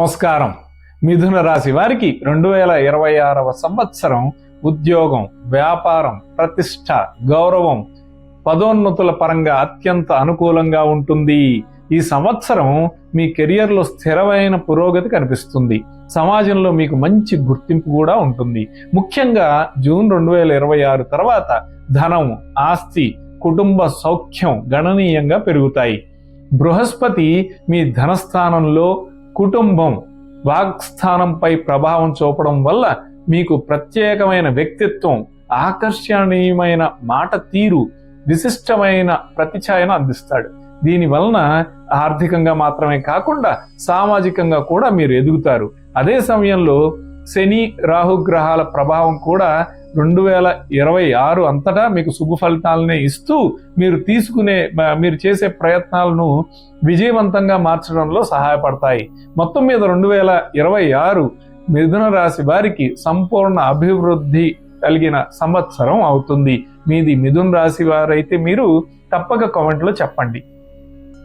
నమస్కారం. మిథున రాశి వారికి రెండు వేల ఇరవై ఆరవ సంవత్సరం ఉద్యోగం వ్యాపారం ప్రతిష్ట గౌరవం పదోన్నతుల పరంగా అత్యంత అనుకూలంగా ఉంటుంది. ఈ సంవత్సరం మీ కెరియర్లో స్థిరమైన పురోగతి కనిపిస్తుంది. సమాజంలో మీకు మంచి గుర్తింపు కూడా ఉంటుంది. ముఖ్యంగా జూన్ రెండు వేల ఇరవై ఆరు తర్వాత ధనం ఆస్తి కుటుంబ సౌఖ్యం గణనీయంగా పెరుగుతాయి. బృహస్పతి మీ ధనస్థానంలో కుటుంబం వాగ్స్థానంపై ప్రభావం చూపడం వల్ల మీకు ప్రత్యేకమైన వ్యక్తిత్వం ఆకర్షణీయమైన మాట తీరు విశిష్టమైన ప్రతిఛాయను అందిస్తాడు. దీని వలన ఆర్థికంగా మాత్రమే కాకుండా సామాజికంగా కూడా మీరు ఎదుగుతారు. అదే సమయంలో శని రాహుగ్రహాల ప్రభావం కూడా రెండు వేల ఇరవై ఆరు అంతటా మీకు శుభ ఫలితాలనే ఇస్తూ మీరు తీసుకునే మీరు చేసే ప్రయత్నాలను విజయవంతంగా మార్చడంలో సహాయపడతాయి. మొత్తం మీద రెండు వేల ఇరవై ఆరు మిథున రాశి వారికి సంపూర్ణ అభివృద్ధి కలిగిన సంవత్సరం అవుతుంది. మీది మిథున రాశి వారైతే మీరు తప్పక కామెంట్లో చెప్పండి.